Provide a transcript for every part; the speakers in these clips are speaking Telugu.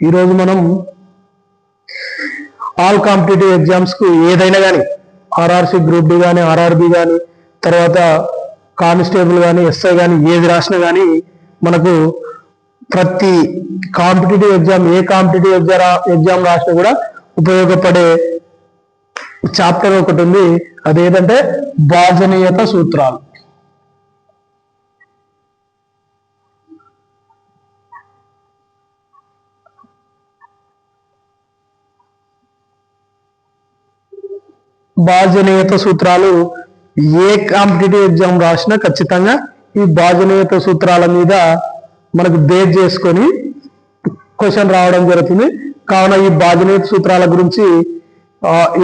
ఈరోజు మనం ఆల్ కాంపిటేటివ్ ఎగ్జామ్స్కు ఏదైనా కానీ ఆర్ఆర్సి గ్రూప్ డి కానీ ఆర్ఆర్బి కానీ తర్వాత కానిస్టేబుల్ కానీ ఎస్ఐ కానీ ఏది రాసినా కానీ మనకు ప్రతి కాంపిటేటివ్ ఎగ్జామ్ ఏ కాంపిటేటివ్ ఎగ్జామ్ ఎగ్జామ్ రాసినా కూడా ఉపయోగపడే చాప్టర్ ఒకటి ఉంది. అదేంటంటే భాజనీయత సూత్రాలు. భాజనీయత సూత్రాలు ఏ కాంపిటేటివ్ ఎగ్జామ్ రాసినా ఖచ్చితంగా ఈ భాజనీయత సూత్రాల మీద మనకు బేస్ చేసుకొని క్వశ్చన్ రావడం జరుగుతుంది. కావున ఈ భాజనీయత సూత్రాల గురించి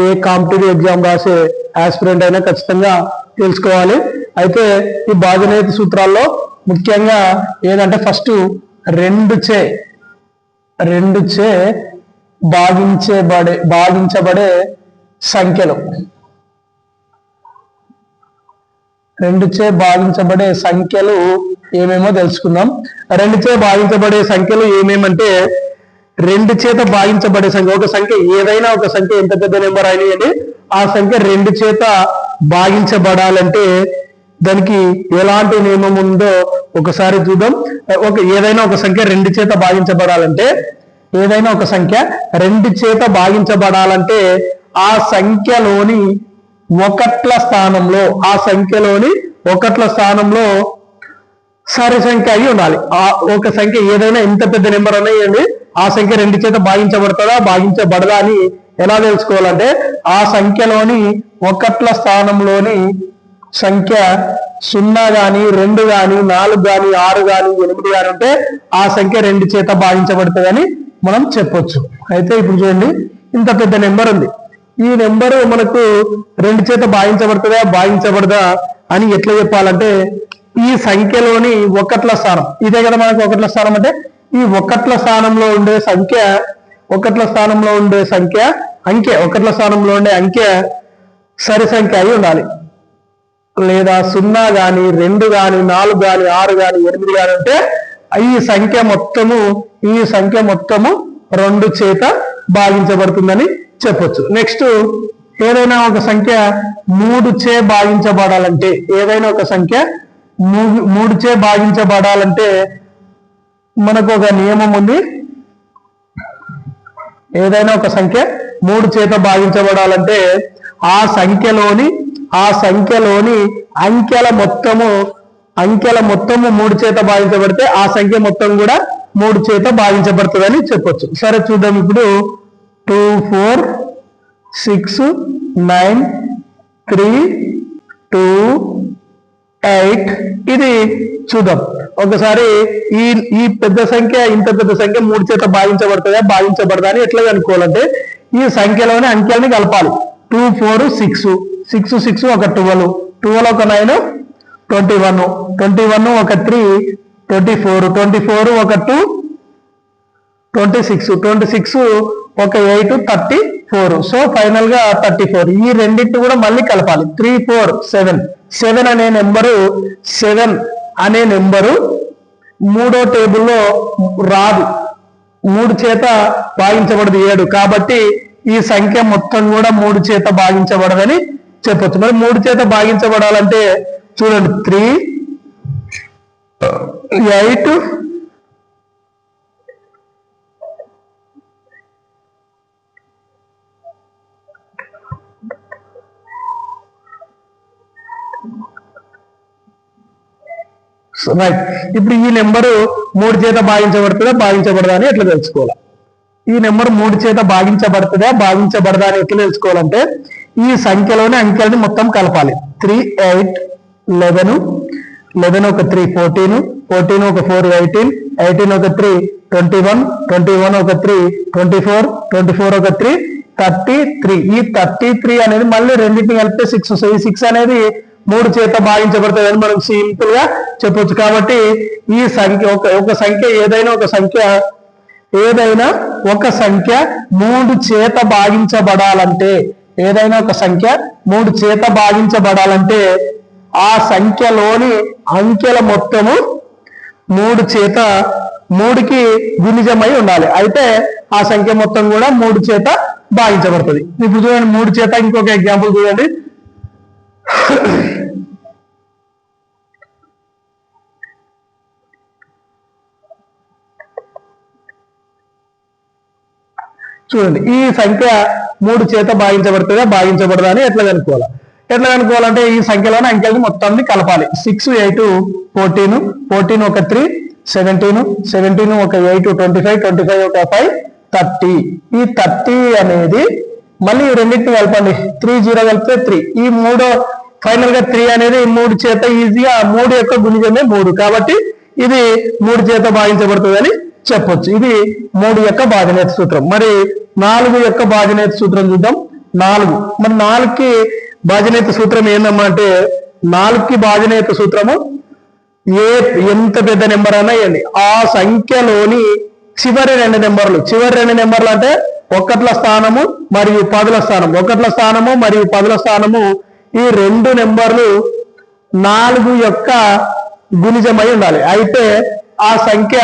ఏ కాంపిటేటివ్ ఎగ్జామ్ రాసే ఆస్పిరెంట్ అయినా ఖచ్చితంగా తెలుసుకోవాలి. అయితే ఈ బాధ్యత సూత్రాల్లో ముఖ్యంగా ఏదంటే ఫస్ట్ రెండు చే రెండు చే భాగించబడే భాగించబడే సంఖ్యలు. రెండు చే భాగించబడే సంఖ్యలు ఏమేమో తెలుసుకుందాం. రెండు చే భాగించబడే సంఖ్యలు ఏమేమంటే రెండు చేత భాగించబడే సంఖ్య. ఒక సంఖ్య ఏదైనా ఒక సంఖ్య ఎంత పెద్ద నెంబర్ అయినాయండి ఆ సంఖ్య రెండు చేత భాగించబడాలంటే దానికి ఎలాంటి నియమం ఉందో ఒకసారి చూద్దాం. ఒక ఏదైనా ఒక సంఖ్య రెండు చేత భాగించబడాలంటే ఏదైనా ఒక సంఖ్య రెండు చేత భాగించబడాలంటే ఆ సంఖ్యలోని ఒకట్ల స్థానంలో ఆ సంఖ్యలోని ఒకట్ల స్థానంలో సరి సంఖ్య అయి ఉండాలి. ఆ ఒక సంఖ్య ఏదైనా ఎంత పెద్ద నెంబర్ అనేయండి ఆ సంఖ్య రెండు చేత భాగించబడుతుందా భాగించబడదా అని ఎలా తెలుసుకోవాలంటే ఆ సంఖ్యలోని ఒకట్ల స్థానంలోని సంఖ్య సున్నా గాని రెండు గాని నాలుగు గాని ఆరు గాని ఎనిమిది గాని ఉంటే ఆ సంఖ్య రెండు చేత భాగించబడుతుందని మనం చెప్పొచ్చు. అయితే ఇప్పుడు చూడండి ఇంత పెద్ద నెంబర్ ఉంది. ఈ నెంబర్ మనకు రెండు చేత భాగించబడుతుందా భాగించబడదా అని ఎట్లా చెప్పాలంటే ఈ సంఖ్యలోని ఒకట్ల స్థానం ఇదే కదా మనకు ఒకట్ల స్థానం అంటే ఈ ఒకట్ల స్థానంలో ఉండే సంఖ్య ఒకట్ల స్థానంలో ఉండే సంఖ్య అంకె ఒకట్ల స్థానంలో ఉండే అంకె సరి సంఖ్య అయి ఉండాలి. లేదా సున్నా గాని రెండు గాని నాలుగు గాని ఆరు గాని ఎనిమిది గాని అంటే ఈ సంఖ్య మొత్తము ఈ సంఖ్య మొత్తము రెండు చేత భాగించబడుతుందని చెప్పొచ్చు. నెక్స్ట్ ఏదైనా ఒక సంఖ్య మూడు చే భాగించబడాలంటే ఏదైనా ఒక సంఖ్య మూడు చే భాగించబడాలంటే మనకు ఒక నియమం ఉంది. ఏదైనా ఒక సంఖ్య మూడు చేత భాగించబడాలంటే ఆ సంఖ్యలోని ఆ సంఖ్యలోని అంకెల మొత్తము అంకెల మొత్తము మూడు చేత భాగించబడితే ఆ సంఖ్య మొత్తం కూడా మూడు చేత భాగించబడుతుందని చెప్పొచ్చు. సరే చూద్దాం ఇప్పుడు. Two four six nine three two eight. ఇది చూద్దాం. ఒకసారి ఈ ఈ పెద్ద సంఖ్య ఇంత పెద్ద సంఖ్య మూడు చేత భాగించబడుతుందా? భాగించబడదా అని ఎట్లా అనుకోవాలంటే ఈ సంఖ్యలోని అంకెల్ని కలపాలి. Two four six six six ఒక ట్వెల్వ్ ట్వెల్వ్ ఒక nine twenty one twenty one ఒక three twenty four twenty four ఒక two twenty six twenty six ఒక ఎయిట్ థర్టీ ఫోర్ సో ఫైనల్గా థర్టీ ఫోర్ ఈ రెండింటి కూడా మళ్ళీ కలపాలి. త్రీ ఫోర్ సెవెన్ సెవెన్ అనే నెంబరు సెవెన్ అనే నెంబరు మూడో టేబుల్లో రాదు. మూడు చేత భాగించబడదు ఏడు. కాబట్టి ఈ సంఖ్య మొత్తం కూడా మూడు చేత భాగించబడదని చెప్పొచ్చు. మరి మూడు చేత భాగించబడాలంటే చూడండి త్రీ ఎయిట్ రైట్ ఇప్పుడు ఈ నెంబరు మూడు చేత భాగించబడుతుందా? భాగించబడదా అని ఎట్లా తెలుసుకోవాలి? ఈ నెంబర్ మూడు చేత భాగించబడుతుందా? భాగించబడదా అని ఎట్లా తెలుసుకోవాలంటే ఈ సంఖ్యలోని అంకెలని మొత్తం కలపాలి. Three eight eleven. లెవెన్ ఒక త్రీ ఫోర్టీన్. ఫోర్టీన్ ఒక ఫోర్ ఎయిటీన్. ఎయిటీన్ ఒక three twenty one. Twenty one ఒక three twenty four. Twenty four ఒక త్రీ థర్టీ త్రీ. ఈ థర్టీ త్రీ అనేది మళ్ళీ రెండింటిని కలిపితే సిక్స్ ఈ సిక్స్ అనేది మూడు చేత భాగించబడుతుంది అని మనం సింపుల్గా చెప్పొచ్చు. కాబట్టి ఈ సంఖ్య ఒక ఒక సంఖ్య ఏదైనా ఒక సంఖ్య ఏదైనా ఒక సంఖ్య మూడు చేత భాగించబడాలంటే ఏదైనా ఒక సంఖ్య మూడు చేత భాగించబడాలంటే ఆ సంఖ్యలోని అంకెల మొత్తము మూడు చేత మూడుకి గుణిజమై ఉండాలి. అయితే ఆ సంఖ్య మొత్తం కూడా మూడు చేత భాగించబడుతుంది. ఇప్పుడు చూడండి మూడు చేత ఇంకొక ఎగ్జాంపుల్ చూడండి. చూడండి ఈ సంఖ్య మూడు చేత భాగించబడుతుందా? భాగించబడదా అని ఎట్లా కనుక్కోవాలి? ఎట్లా కనుక్కోవాలంటే ఈ సంఖ్యలోని అంకెల్ని మొత్తాన్ని కలపాలి. సిక్స్ ఎయిట్ ఫోర్టీన్ ఫోర్టీన్ ఒక త్రీ సెవెంటీన్ సెవెంటీన్ ఒక eight twenty five twenty five ఒక ఫైవ్ థర్టీ ఈ థర్టీ అనేది మళ్ళీ ఈ రెండింటిని కలపండి. త్రీ జీరో కలిపితే త్రీ ఈ మూడో ఫైనల్గా త్రీ అనేది మూడు చేత ఈజీగా మూడు యొక్క గుణిజమే మూడు. కాబట్టి ఇది మూడు చేత భాగించబడుతుంది చెప్పొచ్చు. ఇది మూడు యొక్క బాధ్యనేత సూత్రం. మరి నాలుగు యొక్క బాధ్యనేత సూత్రం చూద్దాం. నాలుగు. మరి నాలుగుకి బాధ్యనేత సూత్రం ఏందమ్మా అంటే నాలుగుకి బాధ్యనేత సూత్రము ఏ ఎంత పెద్ద నెంబర్ అయినా ఆ సంఖ్యలోని చివరి రెండు నెంబర్లు. చివరి రెండు నెంబర్లు అంటే ఒకట్ల స్థానము మరియు పదుల స్థానం. ఒకట్ల స్థానము మరియు పదుల స్థానము ఈ రెండు నెంబర్లు నాలుగు యొక్క గుణిజమై ఉండాలి. అయితే ఆ సంఖ్య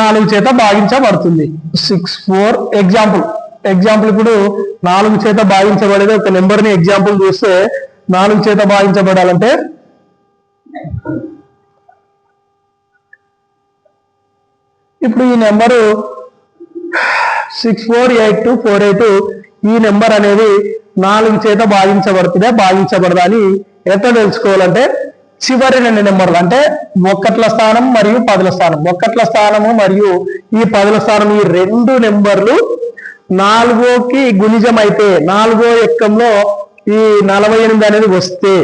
నాలుగు చేత భాగించబడుతుంది. సిక్స్ ఫోర్ ఎగ్జాంపుల్ ఎగ్జాంపుల్ ఇప్పుడు నాలుగు చేత భాగించబడేది. ఒక నెంబర్ని ఎగ్జాంపుల్ చూస్తే నాలుగు చేత భాగించబడాలంటే ఇప్పుడు ఈ number six four eight two four eight ఈ నెంబర్ అనేది నాలుగు చేత భాగించబడుతుందా? భాగించబడదా అని ఎట్లా తెలుసుకోవాలంటే చివరి రెండు నెంబర్లు అంటే ఒక్కట్ల స్థానం మరియు పదుల స్థానం. ఒక్కట్ల స్థానము మరియు ఈ పదుల స్థానం ఈ రెండు నెంబర్లు నాలుగోకి గుణిజం అయితే నాలుగో ఎక్కంలో ఈ నలభై ఎనిమిది అనేది వస్తే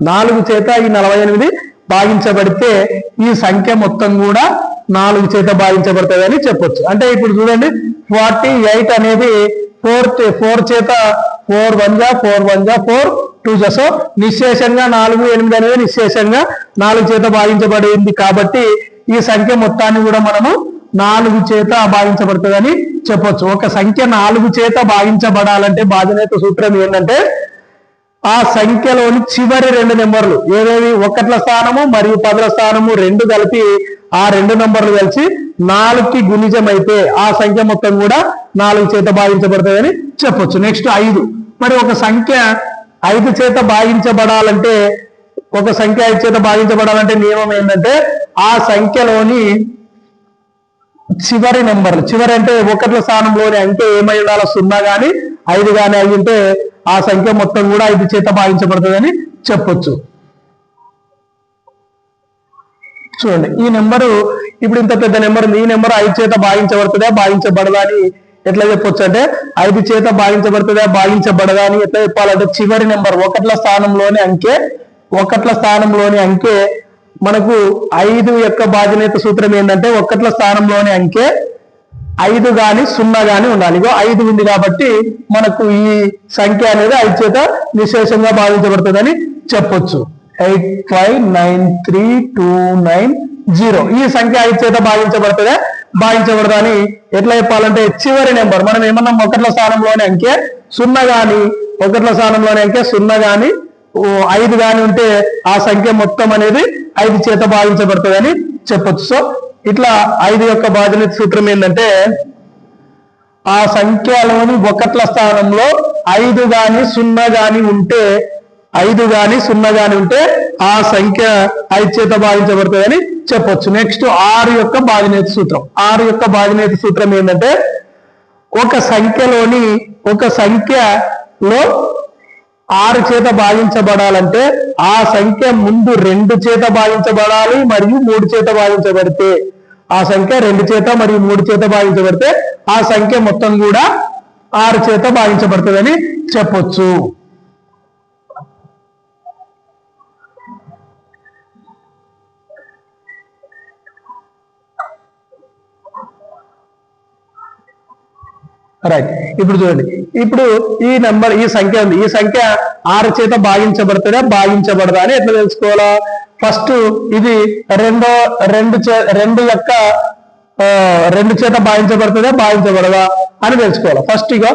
నాలుగు చేత ఈ నలభై ఎనిమిది భాగించబడితే ఈ సంఖ్య మొత్తం కూడా నాలుగు చేత భాగించబడుతుంది అని చెప్పొచ్చు. అంటే ఇప్పుడు చూడండి ఫార్టీ ఎయిట్ అనేది ఫోర్ ఫోర్ చేత ఫోర్ వన్ జా ఫోర్ వన్ జా ఫోర్ టూ జా. సో నిశ్శేషంగా నాలుగు ఎనిమిది అనేది నిశ్శేషంగా నాలుగు చేత భాగించబడింది కాబట్టి ఈ సంఖ్య మొత్తాన్ని కూడా మనము నాలుగు చేత భాగించబడుతుందని చెప్పొచ్చు. ఒక సంఖ్య నాలుగు చేత భాగించబడాలంటే బాధ్యత సూత్రం ఏంటంటే ఆ సంఖ్యలోని చివరి రెండు నెంబర్లు ఏవేవి? ఒకట్ల స్థానము మరియు పదుల స్థానము రెండు కలిపి ఆ రెండు నెంబర్లు కలిసి నాలుగుకి గుణిజం అయితే ఆ సంఖ్య మొత్తం కూడా నాలుగు చేత భాగించబడుతుందని చెప్పొచ్చు. నెక్స్ట్ ఐదు. మరి ఒక సంఖ్య ఐదు చేత భాగించబడాలంటే ఒక సంఖ్య ఐదు చేత భాగించబడాలంటే నియమం ఏంటంటే ఆ సంఖ్యలోని చివరి నెంబర్లు. చివరి అంటే ఒకట్ల స్థానంలోని అంకె ఏమై ఉండాలో సున్నా కానీ ఐదు కానీ అయి ఉంటే ఆ సంఖ్య మొత్తం కూడా ఐదు చేత భావించబడుతుందని చెప్పొచ్చు. చూడండి ఈ నెంబరు ఇప్పుడు ఇంత పెద్ద నెంబర్ ఈ నెంబర్ ఐదు చేత భావించబడుతుందా భావించబడదా అని ఎట్లా చెప్పొచ్చు అంటే ఐదు చేత భావించబడుతుందా భావించబడదా అని ఎట్లా చెప్పాలంటే చివరి నెంబర్ ఒకట్ల స్థానంలోని అంకె ఒకట్ల స్థానంలోని అంకె మనకు ఐదు యొక్క బాధ్యత సూత్రం ఏంటంటే ఒకట్ల స్థానంలోని అంకె ఐదు గాని సున్నా గాని ఉండాలి. ఇగో ఐదు ఉంది కాబట్టి మనకు ఈ సంఖ్య అనేది ఐదు చేత విశేషంగా భావించబడుతుందని చెప్పొచ్చు. Eight five nine three two nine zero. ఈ సంఖ్య ఐదు చేత భావించబడుతుందా? భావించబడదని ఎట్లా చెప్పాలంటే చివరి నెంబర్. మనం ఏమన్నా? ఒకట్ల స్థానంలోని అంకె సున్నా గాని ఒకట్ల స్థానంలోని అంకె సున్నా గాని ఐదు గాని ఉంటే ఆ సంఖ్య మొత్తం అనేది ఐదు చేత భావించబడుతుందని చెప్పొచ్చు. సో ఇట్లా ఐదు యొక్క బాధ్యత సూత్రం ఏంటంటే ఆ సంఖ్యలోని ఒకట్ల స్థానంలో ఐదు గాని సున్నా గాని ఉంటే ఐదు గాని సున్నా గాని ఉంటే ఆ సంఖ్య ఐదు చేత భావించబడుతుందని చెప్పొచ్చు. నెక్స్ట్ ఆరు యొక్క బాధినేత సూత్రం. ఆరు యొక్క బాధినేత సూత్రం ఏంటంటే ఒక సంఖ్యలోని ఒక సంఖ్యలో ఆరు చేత భావించబడాలంటే ఆ సంఖ్య ముందు రెండు చేత భావించబడాలి మరియు మూడు చేత భావించబడితే ఆ సంఖ్య రెండు చేత మరియు మూడు చేత భావించబడితే ఆ సంఖ్య మొత్తం కూడా ఆరు చేత భావించబడుతుందని చెప్పొచ్చు. రైట్ ఇప్పుడు చూడండి. ఇప్పుడు ఈ నెంబర్ ఈ సంఖ్య ఉంది. ఈ సంఖ్య ఆరు చేత భాగించబడుతుందా భాగించబడదా అని ఎట్లా తెలుసుకోవాలా? ఫస్ట్ ఇది రెండో రెండు చే రెండు యొక్క రెండు చేత భావించబడుతుందా భావించబడదా అని తెలుసుకోవాలి? ఫస్ట్ ఇక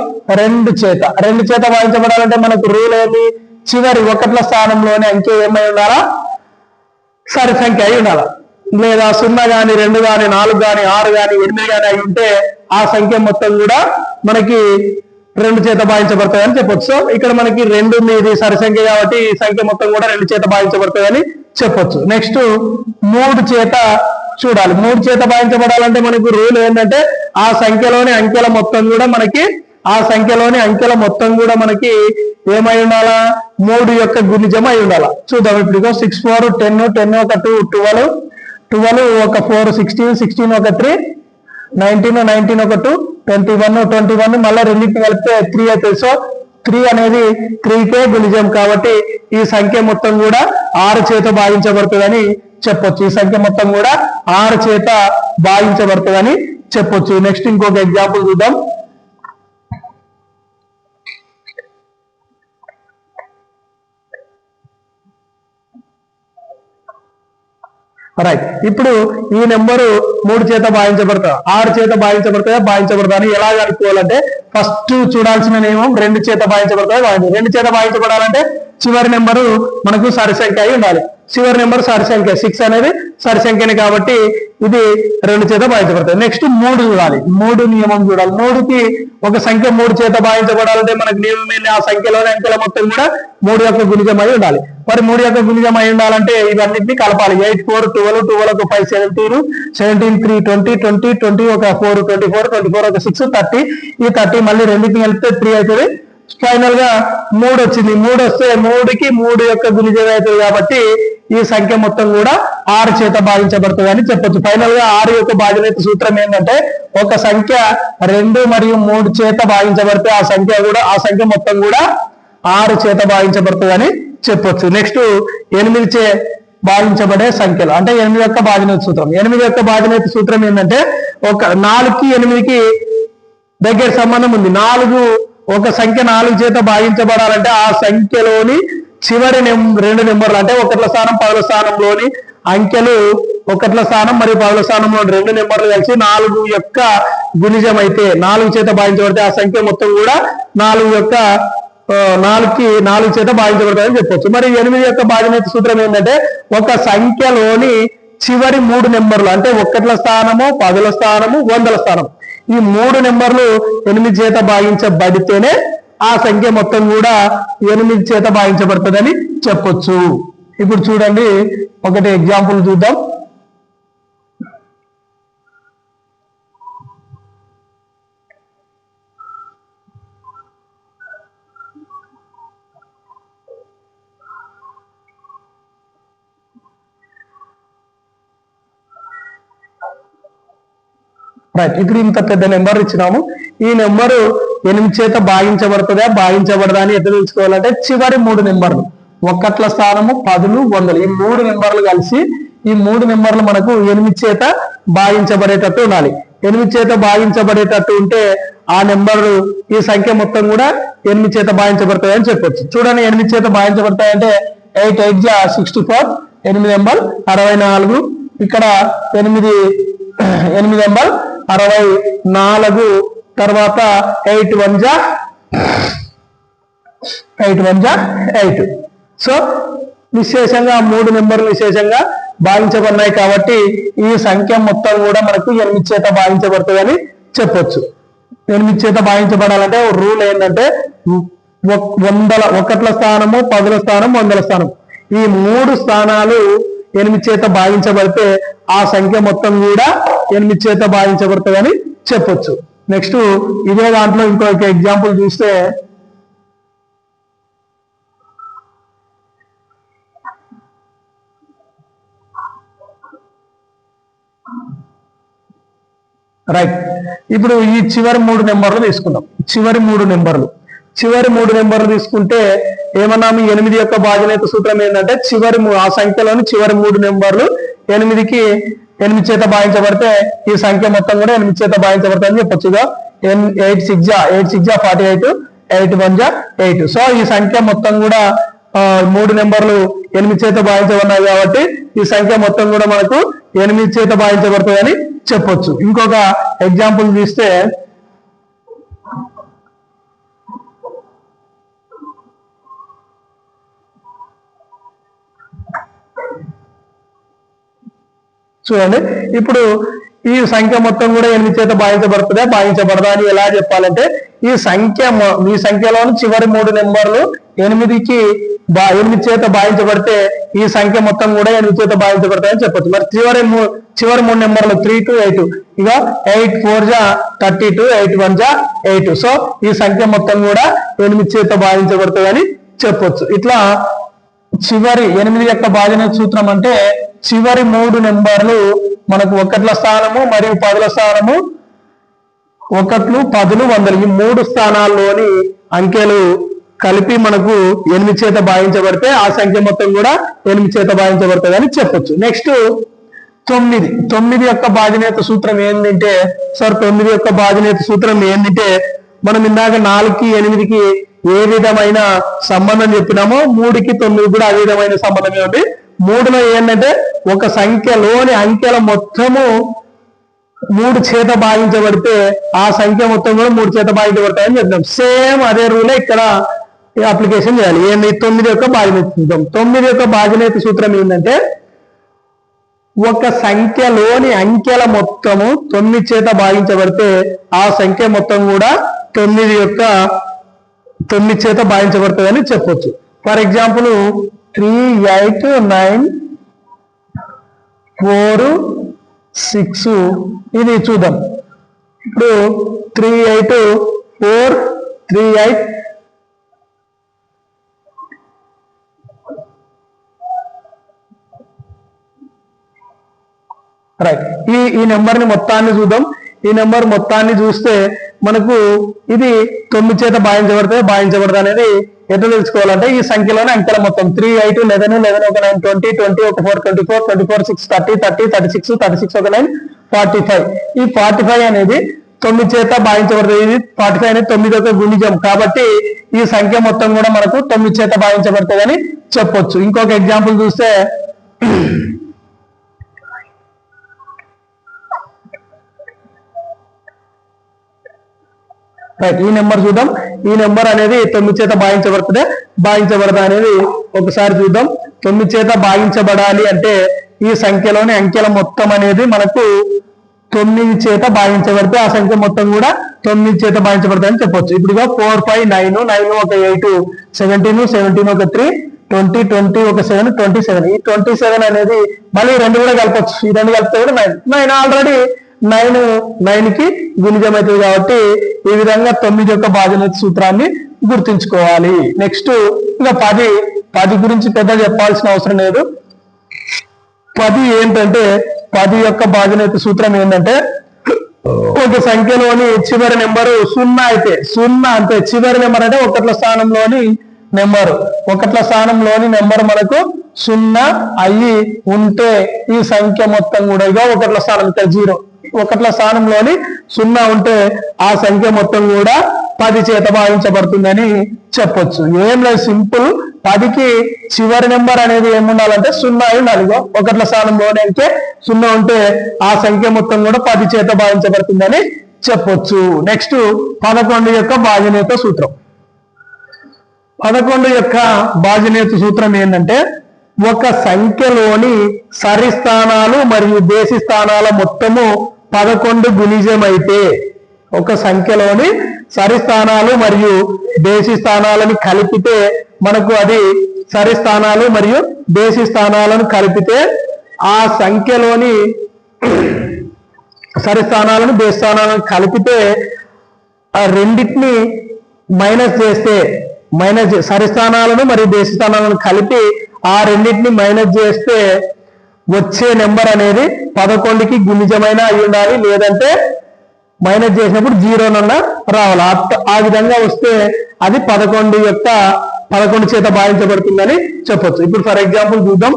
రెండు చేత. రెండు చేత భావించబడాలంటే మనకు రూల్ ఏంది? చివరి ఒకట్ల స్థానంలోనే అంకె ఏమై ఉండాలా? సరి సంఖ్య అయి ఉండాలా? లేదా సున్నా కానీ రెండు కానీ నాలుగు కానీ ఆరు కానీ ఎనిమిది కానీ అయి ఉంటే ఆ సంఖ్య మొత్తం కూడా మనకి రెండు చేత భావించబడుతుంది అని చెప్పొచ్చు. సో ఇక్కడ మనకి రెండు మీది సరి సంఖ్య కాబట్టి ఈ సంఖ్య మొత్తం కూడా రెండు చేత భావించబడుతుంది అని చెప్పొచ్చు. నెక్స్ట్ మూడు చేత చూడాలి. మూడు చేత భావించబడాలంటే మనకు రూల్ ఏంటంటే ఆ సంఖ్యలోని అంకెల మొత్తం కూడా మనకి ఆ సంఖ్యలోని అంకెల మొత్తం కూడా మనకి ఏమై ఉండాలా? మూడు యొక్క గుణిజం అయి ఉండాలా? చూద్దాం ఇప్పుడు సిక్స్ ఫోర్ టెన్ టెన్ ఒక టూ ట్వెల్వ్ ట్వెల్వ్ ఒక ఫోర్ సిక్స్టీన్ సిక్స్టీన్ ఒక త్రీ నైన్టీన్ నైన్టీన్ ఒక two twenty one twenty one మళ్ళీ రెండింటిని కలిపితే త్రీ అవుతుంది సో త్రీ అనేది త్రీకే గుణిజం కాబట్టి ఈ సంఖ్య మొత్తం కూడా ఆరు చేత భావించబడుతుందని చెప్పొచ్చు. ఈ సంఖ్య మొత్తం కూడా ఆరు చేత భావించబడుతుందని చెప్పొచ్చు. నెక్స్ట్ ఇంకొక ఎగ్జాంపుల్ చూద్దాం. రైట్ ఇప్పుడు ఈ నెంబరు మూడు చేత భావించబడతా ఆరు చేత భావించబడతాయా? భావించబడతా అని ఎలా అనుకోవాలంటే ఫస్ట్ చూడాల్సిన నియమం రెండు చేత భావించబడతాయి? రెండు చేత భావించబడాలంటే చివరి నెంబరు మనకు సరి సంఖ్య అయి ఉండాలి. చివరి నెంబర్ సరి సంఖ్య సిక్స్ అనేది సరి సంఖ్యని కాబట్టి ఇది రెండు చేత భావించబడుతుంది నెక్స్ట్ మూడు చూడాలి. మూడు నియమం చూడాలి. మూడుకి ఒక సంఖ్య మూడు చేత భావించబడాలంటే మనకు నియమం ఏంటి? ఆ సంఖ్యలోని అంకెల మొత్తం కూడా మూడు యొక్క గుణిజం అయి ఉండాలి. మరి మూడు యొక్క గుణిజం అయి ఉండాలంటే ఇవన్నింటినీ కలపాలి. ఎయిట్ ఫోర్ ట్వెల్వ్ ట్వెల్వ్ ఒక five seventeen seventeen three twenty twenty twenty ఒక four twenty four twenty four ఒక సిక్స్ థర్టీ ఈ థర్టీ మళ్ళీ రెండింటిని కలిపితే త్రీ అవుతుంది. ఫైనల్గా మూడు వచ్చింది. మూడు వస్తే మూడుకి మూడు యొక్క గుణిజం అవుతుంది కాబట్టి ఈ సంఖ్య మొత్తం కూడా ఆరు చేత భాగించబడుతుంది అని చెప్పొచ్చు. ఫైనల్గా ఆరు యొక్క భాజనేత సూత్రం ఏంటంటే ఒక సంఖ్య రెండు మరియు మూడు చేత భావించబడితే ఆ సంఖ్య కూడా ఆ సంఖ్య మొత్తం కూడా ఆరు చేత భాగించబడుతుంది అని చెప్పొచ్చు. నెక్స్ట్ ఎనిమిది చే భావించబడే సంఖ్యలు. అంటే ఎనిమిది యొక్క భాజనేత సూత్రం. ఎనిమిది యొక్క భాజనేత సూత్రం ఏంటంటే ఒక నాలుగుకి ఎనిమిదికి దగ్గర సంబంధం ఉంది. నాలుగు ఒక సంఖ్య నాలుగు చేత భాగించబడాలంటే ఆ సంఖ్యలోని చివరి రెండు నెంబర్లు అంటే ఒకట్ల స్థానం పదుల స్థానంలోని అంకెలు ఒకట్ల స్థానం మరియు పదుల స్థానంలో రెండు నెంబర్లు కలిసి నాలుగు యొక్క గుణిజం అయితే నాలుగు చేత భావించబడితే ఆ సంఖ్య మొత్తం కూడా నాలుగు యొక్క నాలుగుకి నాలుగు చేత భాగించబడతాయని చెప్పొచ్చు. మరి ఎనిమిది యొక్క భాగమైన సూత్రం ఏంటంటే ఒక సంఖ్యలోని చివరి మూడు నెంబర్లు అంటే ఒకట్ల స్థానము పదుల స్థానము వందల స్థానం ఈ మూడు నెంబర్లు ఎనిమిది చేత భాగించబడితేనే ఆ సంఖ్య మొత్తం కూడా ఎనిమిది చేత భాగించబడుతుందని చెప్పొచ్చు. ఇప్పుడు చూడండి ఒకటి ఎగ్జాంపుల్ చూద్దాం. రైట్ ఇక్కడ ఇంత పెద్ద నెంబర్ ఇచ్చినాము. ఈ నెంబరు ఎనిమిది చేత భాగించబడుతుందా? భాగించబడదా అని ఎట్లా తెలుసుకోవాలంటే చివరి మూడు నెంబర్లు ఒక్కట్ల స్థానము పదులు వందలు. ఈ మూడు నెంబర్లు కలిసి ఈ మూడు నెంబర్లు మనకు ఎనిమిది చేత భాగించబడేటట్టు ఉండాలి. ఎనిమిది చేత భాగించబడేటట్టు ఉంటే ఆ నెంబర్ ఈ సంఖ్య మొత్తం కూడా ఎనిమిది చేత భాగించబడతాయి అని చెప్పొచ్చు. చూడండి ఎనిమిది చేత భాగించబడతాయంటే ఎయిట్ ఎయిట్ జా సిక్స్టీ ఫోర్ ఎనిమిది నెంబర్ అరవై నాలుగు. ఇక్కడ ఎనిమిది ఎనిమిది నెంబర్ అరవై నాలుగు తర్వాత ఎయిట్ వన్ జా ఎయిట్ వన్ జా ఎయిట్. సో విశేషంగా మూడు నెంబర్లు విశేషంగా భావించబడినాయి కాబట్టి ఈ సంఖ్య మొత్తం కూడా మనకు ఎనిమిది చేత భావించబడుతుందని చెప్పొచ్చు. ఎనిమిది చేత భావించబడాలంటే రూల్ ఏంటంటే వందల ఒకట్ల స్థానము పదుల స్థానం వందల స్థానం ఈ మూడు స్థానాలు ఎనిమిది చేత భావించబడితే ఆ సంఖ్య మొత్తం కూడా ఎనిమిది చేత భావించబడుతుందని చెప్పొచ్చు. నెక్స్ట్ ఇదే దాంట్లో ఇంకొక ఎగ్జాంపుల్ చూస్తే రైట్ ఇప్పుడు ఈ చివరి మూడు నెంబర్లు తీసుకుందాం. చివరి మూడు నెంబర్లు. చివరి మూడు నెంబర్లు తీసుకుంటే ఏమన్నాము ఎనిమిది యొక్క భాజనేత సూత్రం ఏంటంటే చివరి ఆ సంఖ్యలోని చివరి మూడు నెంబర్లు ఎనిమిదికి ఎనిమిది చేత భావించబడితే ఈ సంఖ్య మొత్తం కూడా ఎనిమిది చేత భావించబడుతుంది అని చెప్పొచ్చు. ఇక ఎయిట్ సిక్స్ జా ఎయిట్ సిక్స్ జా ఫార్టీ ఎయిట్ ఎయిట్ వన్ జా ఎయిట్. సో ఈ సంఖ్య మొత్తం కూడా మూడు నెంబర్లు ఎనిమిది చేత భావించబడినాయి కాబట్టి ఈ సంఖ్య మొత్తం కూడా మనకు ఎనిమిది చేత భావించబడుతుందని చెప్పొచ్చు. ఇంకొక ఎగ్జాంపుల్ తీస్తే చూడండి. ఇప్పుడు ఈ సంఖ్య మొత్తం కూడా ఎనిమిది చేత భావించబడుతుందా భావించబడదా అని ఎలా చెప్పాలంటే ఈ సంఖ్య మీ ఈ సంఖ్యలోని చివరి మూడు నెంబర్లు ఎనిమిదికి బా ఎనిమిది చేత భావించబడితే ఈ సంఖ్య మొత్తం కూడా ఎనిమిది చేత భావించబడతాయని చెప్పొచ్చు. మరి చివరి మూ- చివరి మూడు నెంబర్లు త్రీ టు ఎయిట్ ఇక ఎయిట్ ఫోర్ జా థర్టీ టూ ఎయిట్ వన్ జా ఎయిట్ సో ఈ సంఖ్య మొత్తం కూడా ఎనిమిది చేత భావించబడుతుందని చెప్పొచ్చు. ఇట్లా చివరి ఎనిమిది యొక్క భాజన సూత్రం అంటే చివరి మూడు నెంబర్లు మనకు ఒకట్ల స్థానము మరియు పదుల స్థానము. ఒకట్లు పదులు వందలు. ఈ మూడు స్థానాల్లోని అంకెలు కలిపి మనకు ఎనిమిది చేత భావించబడితే ఆ సంఖ్య మొత్తం కూడా ఎనిమిది చేత భావించబడుతుంది అని చెప్పొచ్చు. నెక్స్ట్ తొమ్మిది. తొమ్మిది యొక్క బాధ్యత సూత్రం ఏంటంటే సార్ తొమ్మిది యొక్క బాధ్యత సూత్రం ఏంటంటే మనం ఇందాక నాలుగుకి ఎనిమిదికి ఏ విధమైన సంబంధం చెప్పినామో మూడుకి తొమ్మిది కూడా ఆ విధమైన సంబంధం ఏమిటి మూడులో ఏంటంటే ఒక సంఖ్యలోని అంకెల మొత్తము మూడు చేత భాగించబడితే ఆ సంఖ్య మొత్తం కూడా మూడు చేత భాగించబడతాయని చెప్తాం సేమ్ అదే రూలే ఇక్కడ అప్లికేషన్ చేయాలి. ఏమి? తొమ్మిది యొక్క బాధ్యత సూత్రం తొమ్మిది యొక్క బాధ్యత సూత్రం ఏంటంటే ఒక సంఖ్యలోని అంకెల మొత్తము తొమ్మిది చేత భాగించబడితే ఆ సంఖ్య మొత్తం కూడా తొమ్మిది యొక్క తొమ్మిది చేత భావించబడుతుందని చెప్పొచ్చు. For example three eight nine four six ఇది చూద్దాం. ఇప్పుడు three eight four three eight right ఈ ఈ నెంబర్ని మొత్తాన్ని చూద్దాం. ఈ నెంబర్ మొత్తాన్ని చూస్తే మనకు ఇది తొమ్మిది చేత భావించబడితే భావించబడదు అనేది ఎట్లా తెలుసుకోవాలంటే ఈ సంఖ్యలోనే అంకెల మొత్తం త్రీ ఎయిట్ లెవెన్ లెవెన్ ఒక నైన్ ట్వంటీ ట్వంటీ ఒక four twenty four twenty four six thirty thirty thirty six thirty six ఒక నైన్ ఫార్టీ ఫైవ్ ఈ ఫార్టీ ఫైవ్ అనేది తొమ్మిది చేత భావించబడుతుంది ఇది ఫార్టీ ఫైవ్ అనేది తొమ్మిది ఒక గుణిజం. కాబట్టి ఈ సంఖ్య మొత్తం కూడా మనకు తొమ్మిది చేత భావించబడుతుంది అని చెప్పొచ్చు. ఇంకొక ఎగ్జాంపుల్ చూస్తే ఈ నెంబర్ చూద్దాం. ఈ నెంబర్ అనేది తొమ్మిది చేత భావించబడుతుంది భావించబడదా అనేది ఒకసారి చూద్దాం. తొమ్మిది చేత భావించబడాలి అంటే ఈ సంఖ్యలోని అంకెల మొత్తం అనేది మనకు తొమ్మిది చేత భాగించబడితే ఆ సంఖ్య మొత్తం కూడా తొమ్మిది చేత భావించబడతాయని చెప్పొచ్చు. ఇప్పుడు ఫోర్ ఫైవ్ నైన్ నైన్ ఒక ఎయిట్ సెవెంటీన్ సెవెంటీన్ ఒక త్రీ ట్వంటీ ట్వంటీ ఒక సెవెన్ ట్వంటీ సెవెన్ ఈ ట్వంటీ సెవెన్ అనేది మళ్ళీ రెండు కూడా కలపచ్చు. ఈ రెండు కలిపితే కూడా నైన్ నైన్ ఆల్రెడీ నైన్ నైన్కి గుణిజం అవుతుంది కాబట్టి ఈ విధంగా తొమ్మిది యొక్క భాజన సూత్రాన్ని గుర్తుంచుకోవాలి. నెక్స్ట్ ఇంకా పది పది గురించి పెద్ద చెప్పాల్సిన అవసరం లేదు. పది ఏంటంటే పది యొక్క బాధ్యత సూత్రం ఏంటంటే ఒక సంఖ్యలోని చివరి నెంబరు సున్నా అయితే సున్నా అంటే చివరి నెంబర్ అంటే ఒకట్ల స్థానంలోని నెంబరు ఒకట్ల స్థానంలోని నెంబర్ మనకు సున్నా అయ్యి ఉంటే ఈ సంఖ్య మొత్తం కూడా ఇక ఒకట్ల స్థానం ఇక్కడ జీరో. ఒకట్ల స్థానంలోని సున్నా ఉంటే ఆ సంఖ్య మొత్తం కూడా పది చేత భావించబడుతుందని చెప్పొచ్చు. ఏం లేదు సింపుల్. పదికి చివరి నెంబర్ అనేది ఏముండాలంటే సున్నా ఉండాలిగో ఒకట్ల స్థానంలోనే అయితే సున్నా ఉంటే ఆ సంఖ్య మొత్తం కూడా పది చేత భావించబడుతుందని చెప్పొచ్చు. నెక్స్ట్ పదకొండు యొక్క భాజనేత సూత్రం. పదకొండు యొక్క భాజనేత సూత్రం ఏంటంటే ఒక సంఖ్యలోని సరి స్థానాలు మరియు దేశి స్థానాల మొత్తము పదకొండు గుణిజమైతే అయితే ఒక సంఖ్యలోని సరి స్థానాలు మరియు దేశీ స్థానాలను కలిపితే మనకు అది సరి స్థానాలు మరియు దేశీ స్థానాలను కలిపితే ఆ సంఖ్యలోని సరి స్థానాలను దేశ స్థానాలను కలిపితే ఆ రెండింటిని మైనస్ చేస్తే మైనస్ సరి స్థానాలను మరియు దేశ స్థానాలను కలిపి ఆ రెండింటిని మైనస్ చేస్తే వచ్చే నెంబర్ అనేది పదకొండుకి గుణిజమైన అయి ఉండాలి. లేదంటే మైనస్ చేసినప్పుడు జీరోనన్నా రావాలి. ఆ విధంగా వస్తే అది పదకొండు యొక్క పదకొండు చేత భావించబడుతుందని చెప్పొచ్చు. ఇప్పుడు ఫర్ ఎగ్జాంపుల్ చూద్దాం.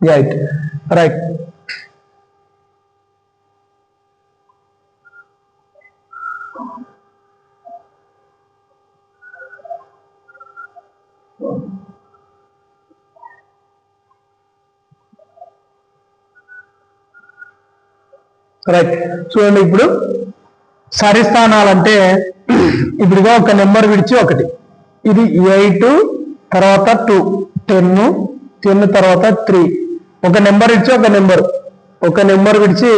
రైట్ రైట్ రైట్ చూడండి ఇప్పుడు సరిస్థానాలంటే ఇప్పుడుగా ఒక నెంబర్ విడిచి ఒకటి. ఇది ఎయిట్ తర్వాత టూ. టెన్ టెన్ తర్వాత త్రీ. ఒక నెంబర్ ఇచ్చి ఒక నెంబర్. ఒక నెంబర్ విడిచి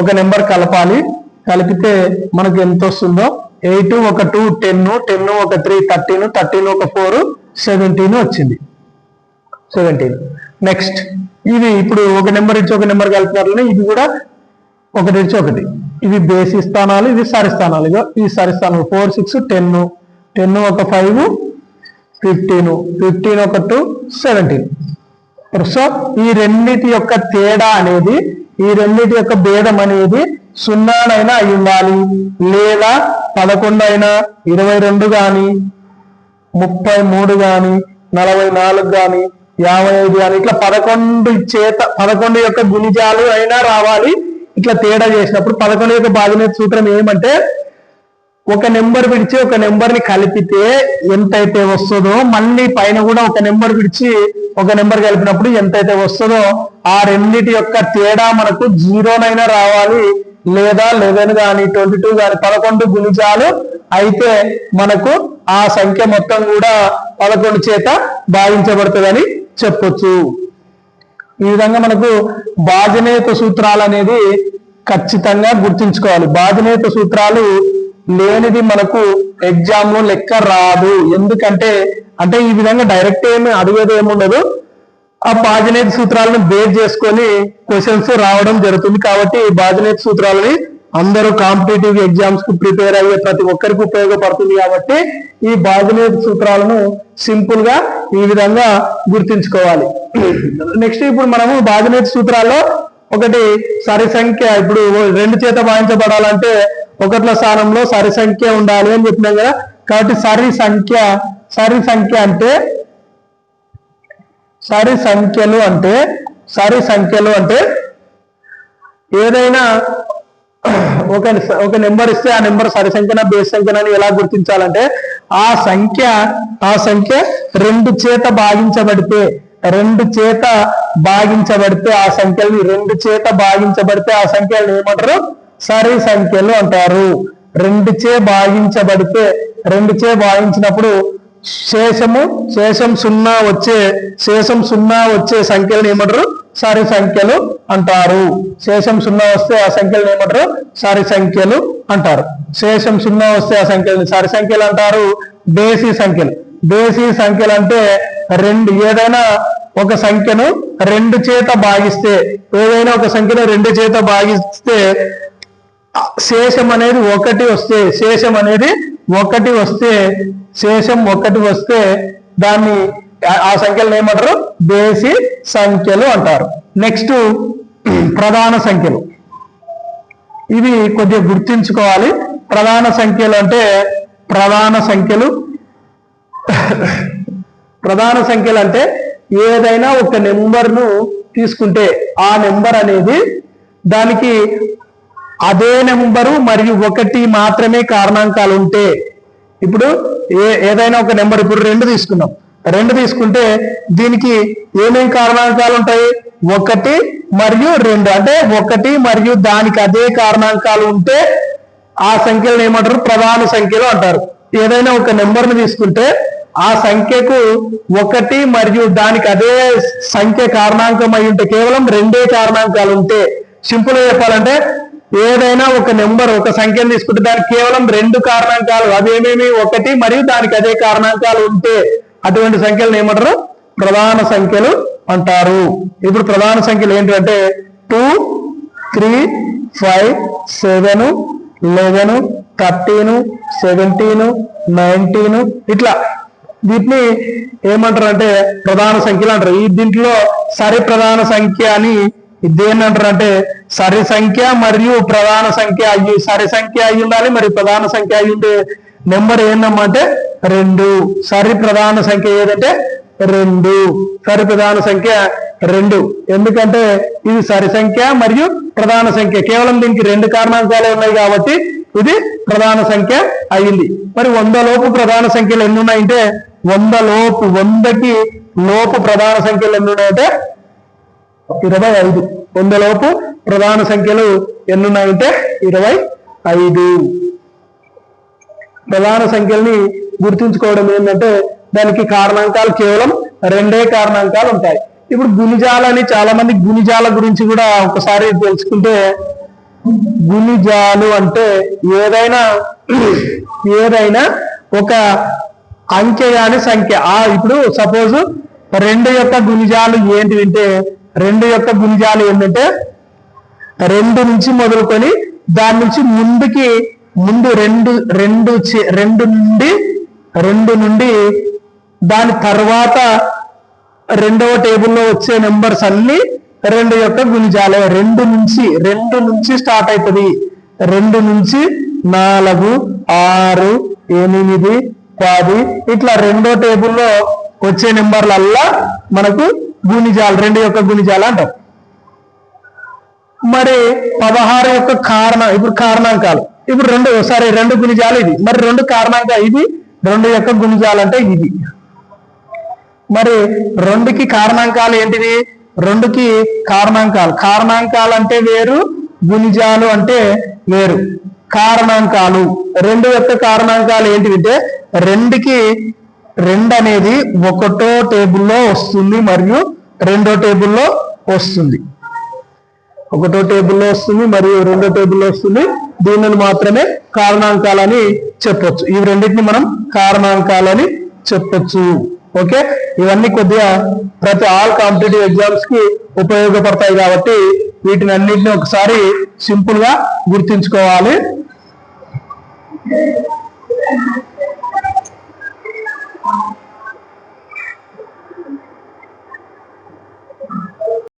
ఒక నెంబర్ కలపాలి. కలిపితే మనకు ఎంత వస్తుందో? ఎయిట్ ఒక టూ టెన్ టెన్ ఒక త్రీ థర్టీన్ థర్టీన్ ఒక ఫోర్ సెవెంటీన్ వచ్చింది. సెవెంటీన్. నెక్స్ట్ ఇది ఇప్పుడు ఒక నెంబర్ ఇచ్చి ఒక నెంబర్ కలిపినారని ఇది కూడా ఒకటి ఇచ్చి ఒకటి. ఇవి బేసి స్థానాలు ఇవి సరిస్థానాలు స్థానాలు. ఇగో ఈ సరి ఫోర్ సిక్స్ టెన్. టెన్ ఒక ఫైవ్ ఫిఫ్టీన్. ఫిఫ్టీన్ ఒక టూ సెవెంటీన్. సో ఈ రెండిటి యొక్క తేడా అనేది ఈ రెండిటి యొక్క భేదం అనేది సున్నానైనా అయి ఉండాలి. లేదా పదకొండు అయినా ఇరవై రెండు గాని ముప్పై మూడు గాని నలభై నాలుగు గాని యాభై ఐదు గాని ఇట్లా పదకొండు చేత పదకొండు యొక్క గుణిజాలు అయినా రావాలి. ఇట్లా తేడా చేసినప్పుడు పదకొండు యొక్క బాధ్యత సూత్రం ఏమంటే ఒక నెంబర్ విడిచి ఒక నెంబర్ని కలిపితే ఎంతైతే వస్తుందో మళ్ళీ పైన కూడా ఒక నెంబర్ విడిచి ఒక నెంబర్ కలిపినప్పుడు ఎంతైతే వస్తుందో ఆ రెండిటి యొక్క తేడా మనకు జీరోనైనా రావాలి. లేదా లెవెన్ కానీ ట్వంటీ టూ కానీ పదకొండు గుణిజాలు అయితే మనకు ఆ సంఖ్య మొత్తం కూడా పదకొండు చేత భావించబడుతుందని చెప్పొచ్చు. ఈ విధంగా మనకు బాజనేత సూత్రాలు అనేది ఖచ్చితంగా గుర్తుంచుకోవాలి. బాజనేత సూత్రాలు లేనిది మనకు ఎగ్జామ్లో లెక్క రాదు. ఎందుకంటే అంటే ఈ విధంగా డైరెక్ట్ ఏమి అడిగేది ఏముండదు ఆ బాజనేత సూత్రాలను బేస్ చేసుకొని క్వశ్చన్స్ రావడం జరుగుతుంది కాబట్టి బాజనేత సూత్రాలని అందరూ కాంపిటేటివ్ ఎగ్జామ్స్కు ప్రిపేర్ అయ్యే ప్రతి ఒక్కరికి ఉపయోగపడుతుంది కాబట్టి ఈ బాజనేత సూత్రాలను సింపుల్గా ఈ విధంగా గుర్తుంచుకోవాలి. నెక్స్ట్ ఇప్పుడు మనము బాజనేత సూత్రాల్లో ఒకటి సరి సంఖ్య ఇప్పుడు రెండు చేత భావించబడాలంటే ఒకట్ల స్థానంలో సరి సంఖ్య ఉండాలి అని చెప్పినాం కదా. కాబట్టి సరి సంఖ్య సరి సంఖ్య అంటే సరి సంఖ్యలు అంటే సరి సంఖ్యలు అంటే ఏదైనా ఒక ఒక నెంబర్ ఇస్తే ఆ నెంబర్ సరి సంఖ్యన బేస్ సంఖ్యనని ఎలా గుర్తించాలంటే ఆ సంఖ్య ఆ సంఖ్య రెండు చేత భాగించబడితే రెండు చేత భాగించబడితే ఆ సంఖ్యల్ని రెండు చేత భాగించబడితే ఆ సంఖ్యలను ఏమంటారు? సరి సంఖ్యలు అంటారు. రెండు చే భాగించబడితే రెండు చే భాగించినప్పుడు శేషము శేషం సున్నా వచ్చే శేషం సున్నా వచ్చే సంఖ్యలను ఏమంటారు? సరి సంఖ్యలు అంటారు. శేషం సున్నా వస్తే ఆ సంఖ్యలను ఏమంటారు? సరి సంఖ్యలు అంటారు. శేషం సున్నా వస్తే ఆ సంఖ్యలను సరి సంఖ్యలు అంటారు. బేసి సంఖ్యలు. బేసి సంఖ్యలు అంటే రెండు ఏదైనా ఒక సంఖ్యను రెండు చేత భాగిస్తే ఏదైనా ఒక సంఖ్యను రెండు చేత భాగిస్తే శేషం అనేది ఒకటి వస్తే శేషం అనేది ఒకటి వస్తే శేషం ఒకటి వస్తే దాన్ని ఆ- ఆ సంఖ్యలను ఏమంటారు? బేసి సంఖ్యలు అంటారు. నెక్స్ట్ ప్రధాన సంఖ్యలు. ఇవి కొద్దిగా గుర్తుంచుకోవాలి. ప్రధాన సంఖ్యలు అంటే ప్రధాన సంఖ్యలు. ప్రధాన సంఖ్యలు అంటే ఏదైనా ఒక నెంబర్ను తీసుకుంటే ఆ నెంబర్ అనేది దానికి అదే నెంబరు మరియు ఒకటి మాత్రమే కారణాంకాలు ఉంటే ఇప్పుడు ఏ ఏదైనా ఒక నెంబర్ ఇప్పుడు రెండు తీసుకున్నాం. రెండు తీసుకుంటే దీనికి ఏమేమి కారణాంకాలు ఉంటాయి ఒకటి మరియు రెండు. అంటే ఒకటి మరియు దానికి అదే కారణాంకాలు ఉంటే ఆ సంఖ్యలను ఏమంటారు? ప్రధాన సంఖ్యలు అంటారు. ఏదైనా ఒక నెంబర్ని తీసుకుంటే ఆ సంఖ్యకు ఒకటి మరియు దానికి అదే సంఖ్య కారణాంకం అయి ఉంటే కేవలం రెండే కారణాంకాలు ఉంటే సింపుల్గా చెప్పాలంటే ఏదైనా ఒక నెంబర్ ఒక సంఖ్యను తీసుకుంటే దానికి కేవలం రెండు కారణాంకాలు. అవేమేమి? ఒకటి మరియు దానికి అదే కారణాంకాలు ఉంటే అటువంటి సంఖ్యలను ఏమంటారు? ప్రధాన సంఖ్యలు అంటారు. ఇప్పుడు ప్రధాన సంఖ్యలు ఏంటంటే two three five seven eleven thirteen seventeen nineteen ఇట్లా. వీటిని ఏమంటారు అంటే ప్రధాన సంఖ్యలు అంటారు. ఈ దీంట్లో సరి ప్రధాన సంఖ్య అని దేన్ని అంటారు అంటే సరి సంఖ్య మరియు ప్రధాన సంఖ్య అయ్యి సరి సంఖ్య అయి ఉండాలి మరియు ప్రధాన సంఖ్య అయి ఉండే నెంబర్ ఏందమ్మంటే రెండు. సరి ప్రధాన సంఖ్య ఏదంటే రెండు. సరి ప్రధాన సంఖ్య రెండు. ఎందుకంటే ఇది సరి సంఖ్య మరియు ప్రధాన సంఖ్య. కేవలం దీనికి రెండు కారణాంకాలే ఉన్నాయి కాబట్టి ఇది ప్రధాన సంఖ్య అయింది మరి వంద లోపు ప్రధాన సంఖ్యలు ఎన్ని ఉన్నాయంటే వంద లోపు వందకి లోపు ప్రధాన సంఖ్యలు ఎన్ని ఉన్నాయంటే ఇరవై ఐదు. వందలోపు ప్రధాన సంఖ్యలు ఎన్నున్నాయంటే ఇరవై ఐదు. ప్రధాన సంఖ్యల్ని గుర్తుంచుకోవడం ఏంటంటే దానికి కారణాంకాలు కేవలం రెండే కారణాంకాలు ఉంటాయి. ఇప్పుడు గుణిజాలని చాలా మంది గుణిజాల గురించి కూడా ఒకసారి తెలుసుకుంటే గుణిజాలు అంటే ఏదైనా ఏదైనా ఒక అంకె కాని సంఖ్య. ఆ ఇప్పుడు సపోజ్ రెండు యొక్క గుణిజాలు ఏంటి అంటే రెండు యొక్క గుణజాలు ఏంటంటే రెండు నుంచి మొదలుకొని దాని నుంచి ముందుకి ముందు రెండు రెండు చే- రెండు నుండి రెండు నుండి దాని తర్వాత రెండవ టేబుల్లో వచ్చే నెంబర్స్ అన్ని రెండు యొక్క గుణిజాలే. రెండు నుంచి రెండు నుంచి స్టార్ట్ అవుతుంది రెండు నుంచి నాలుగు ఆరు ఎనిమిది పది ఇట్లా రెండో టేబుల్లో వచ్చే నెంబర్లల్లా మనకు గుణిజాలు రెండు యొక్క గుణిజాలు అంటాం. మరి పదహారు యొక్క కారణం ఇప్పుడు కారణాంకాలు. ఇప్పుడు రెండు సారీ రెండు గుణిజాలు ఇది. మరి రెండు కారణాంకాలు ఇది రెండు యొక్క గుణిజాలు అంటే ఇది. మరి రెండుకి కారణాంకాలు ఏంటివి? రెండుకి కారణాంకాలు. కారణాంకాలు అంటే వేరు గుణిజాలు అంటే వేరు. కారణాంకాలు. రెండు యొక్క కారణాంకాలు ఏంటివంటే రెండుకి రెండు అనేది ఒకటో టేబుల్లో వస్తుంది మరియు రెండో టేబుల్లో వస్తుంది. ఒకటో టేబుల్లో వస్తుంది మరియు రెండో టేబుల్లో వస్తుంది. దీనిని మాత్రమే కారణాంకాలని చెప్పొచ్చు. ఈ రెండింటిని మనం కారణాంకాలని చెప్పొచ్చు. ఓకే? ఇవన్నీ కొద్దిగా ప్రతి ఆల్ కాంపిటేటివ్ ఎగ్జామ్స్కి ఉపయోగపడతాయి కాబట్టి వీటిని అన్నింటిని ఒకసారి సింపుల్గా గుర్తించుకోవాలి.